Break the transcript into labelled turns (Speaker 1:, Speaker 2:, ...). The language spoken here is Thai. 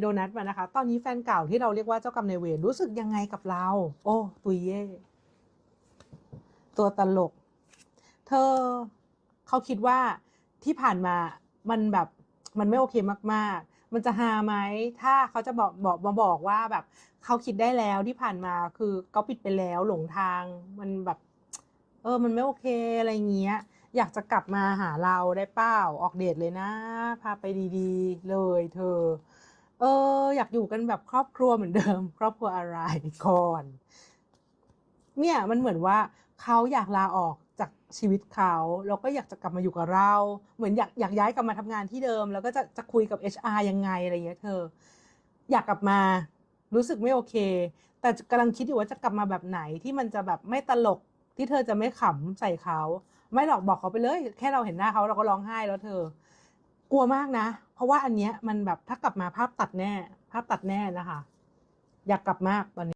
Speaker 1: โดนัทมานะคะ ตอนนี้แฟนเก่าที่เราเรียกว่าเจ้ากรรมนายเวรรู้สึกยังไงกับเรา โอ้ตุยเย่ตัวตลก เธอเขาคิดว่าที่ผ่านมามันแบบมันไม่โอเคมาก ๆ มันจะฮาไหมถ้าเขาจะบอกบอกมาบอกว่าแบบเขาคิดได้แล้วที่ผ่านมาคือเขาปิดไปแล้วหลงทาง มันแบบ เออ มันไม่โอเคอะไรเงี้ย อยากจะกลับมาหาเราได้เปล่าออกเดทเลยนะ พาไปดี ๆ เลย เธอ ออยากอยู่กันแบบครอบครัวเหมือนเดิม ครอบครัวอะไรก่อน เนี่ยมันเหมือนว่าเขาอยากลาออกจากชีวิตเขาแล้วก็อยากจะกลับมาอยู่กับเรา เหมือนอยากอยากย้ายกลับมาทำงานที่เดิม แล้วก็จะจะคุยกับ HR ยังไงอะไรเงี้ยเธอ อยากกลับมารู้สึกไม่โอเค แต่กำลังคิดอยู่ว่าจะกลับมาแบบไหนที่มันจะแบบไม่ตลกที่เธอจะไม่ขำใส่เขา ไม่หรอกบอกเขาไปเลย แค่เราเห็นหน้าเขาเราก็ร้องไห้แล้วเธอ ลัวมากนะ เพราะว่าอันเนี้ยมันแบบถ้ากลับมาภาพตัดแน่ ภาพตัดแน่นะคะ อยากกลับมากตอนนี้